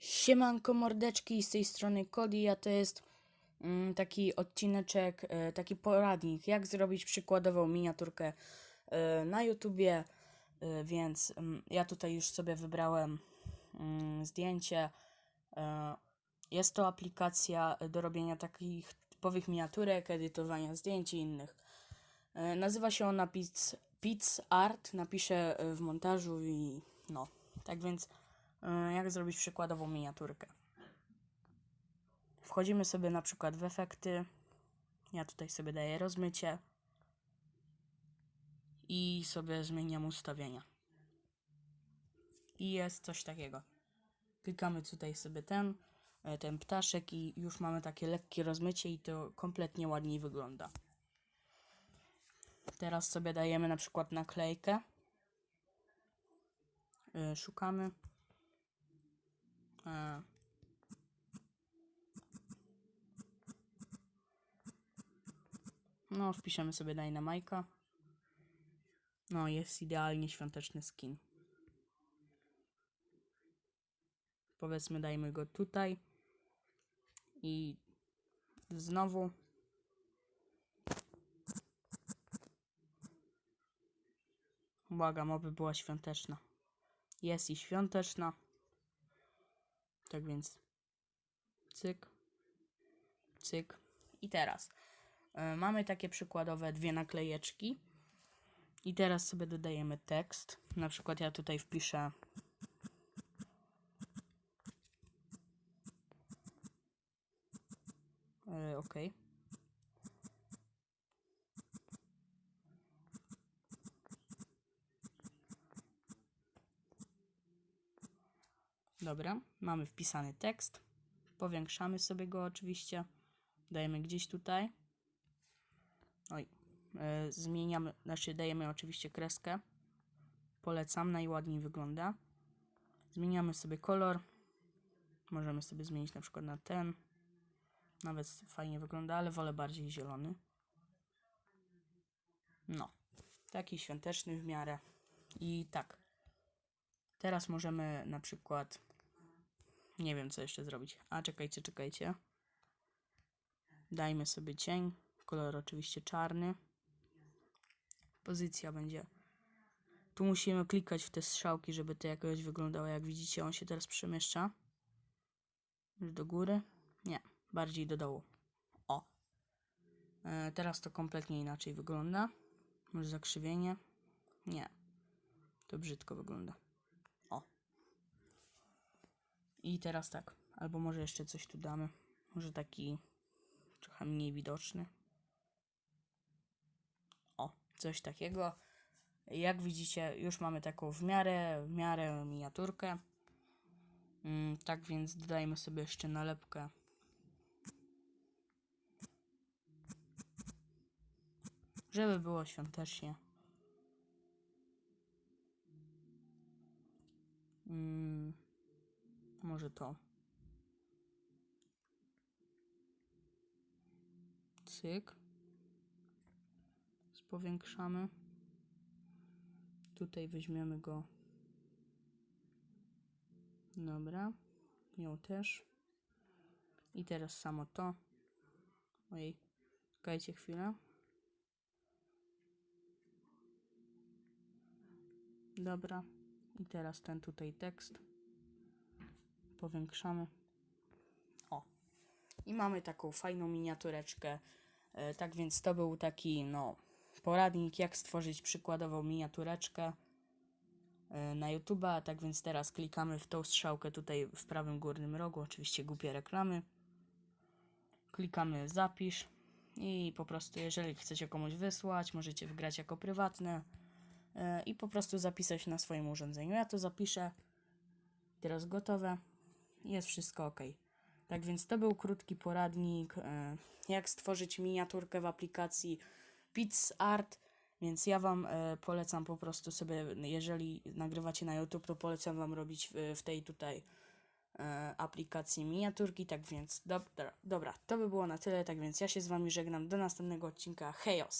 Siemanko mordeczki, z tej strony Cody, a to jest mm, taki odcineczek, e, taki poradnik, jak zrobić przykładową miniaturkę e, na YouTubie, e, więc mm, ja tutaj już sobie wybrałem mm, zdjęcie. Jest to aplikacja do robienia takich typowych miniaturek, edytowania zdjęć i innych. Nazywa się ona Pizz, Pizz Art, napiszę w montażu i no, tak więc jak zrobić przykładową miniaturkę. Wchodzimy sobie na przykład w efekty. Ja tutaj sobie daję rozmycie i sobie zmieniam ustawienia. I jest coś takiego. Klikamy tutaj sobie ten, e, ten ptaszek i już mamy takie lekkie rozmycie i to kompletnie ładniej wygląda. Teraz sobie dajemy na przykład naklejkę. E, Szukamy. E, No, wpiszemy sobie Dynamike'a. No, jest idealnie świąteczny skin. Powiedzmy, dajmy go tutaj. I znowu. Błagam, oby była świąteczna. Jest i świąteczna. Tak więc cyk, cyk. I teraz e, mamy takie przykładowe dwie naklejeczki. I teraz sobie dodajemy tekst. Na przykład ja tutaj wpiszę e, OK. Dobra, mamy wpisany tekst. Powiększamy sobie go oczywiście. Dajemy gdzieś tutaj. Oj, e, zmieniamy, znaczy dajemy oczywiście kreskę. Polecam, najładniej wygląda. Zmieniamy sobie kolor. Możemy sobie zmienić na przykład na ten. Nawet fajnie wygląda, ale wolę bardziej zielony. No, taki świąteczny w miarę. I tak. Teraz możemy na przykład. Nie wiem, co jeszcze zrobić. A czekajcie, czekajcie. Dajmy sobie cień. Kolor oczywiście czarny. Pozycja będzie. Tu musimy klikać w te strzałki, żeby to jakoś wyglądało. Jak widzicie, on się teraz przemieszcza. Już do góry? Nie, bardziej do dołu. O. E, teraz to kompletnie inaczej wygląda. Może zakrzywienie? Nie. To brzydko wygląda. I teraz tak. Albo może jeszcze coś tu damy. Może taki trochę mniej widoczny. O, coś takiego. Jak widzicie, już mamy taką w miarę, w miarę miniaturkę. Mm, tak więc dodajmy sobie jeszcze nalepkę. Żeby było świątecznie. Mm, może to. Cyk. Powiększamy. Tutaj weźmiemy go. Dobra. Ją też. I teraz samo to. Ojej. Czekajcie chwilę. Dobra. I teraz ten tutaj tekst. Powiększamy. O. I mamy taką fajną miniatureczkę. E, tak więc to był taki, no, poradnik, jak stworzyć przykładową miniatureczkę e, na YouTube. Tak więc teraz klikamy w tą strzałkę tutaj w prawym górnym rogu. Oczywiście głupie reklamy. Klikamy zapisz i po prostu, jeżeli chcecie komuś wysłać, możecie wygrać jako prywatne e, i po prostu zapisać na swoim urządzeniu. Ja to zapiszę. Teraz gotowe. Jest wszystko ok. Tak więc to był krótki poradnik, e, jak stworzyć miniaturkę w aplikacji Pizz Art. Więc ja Wam e, polecam po prostu sobie, jeżeli nagrywacie na YouTube, to polecam Wam robić w, w tej tutaj e, aplikacji miniaturki. Tak więc, dobra, dobra, to by było na tyle. Tak więc ja się z Wami żegnam. Do następnego odcinka. Hejos!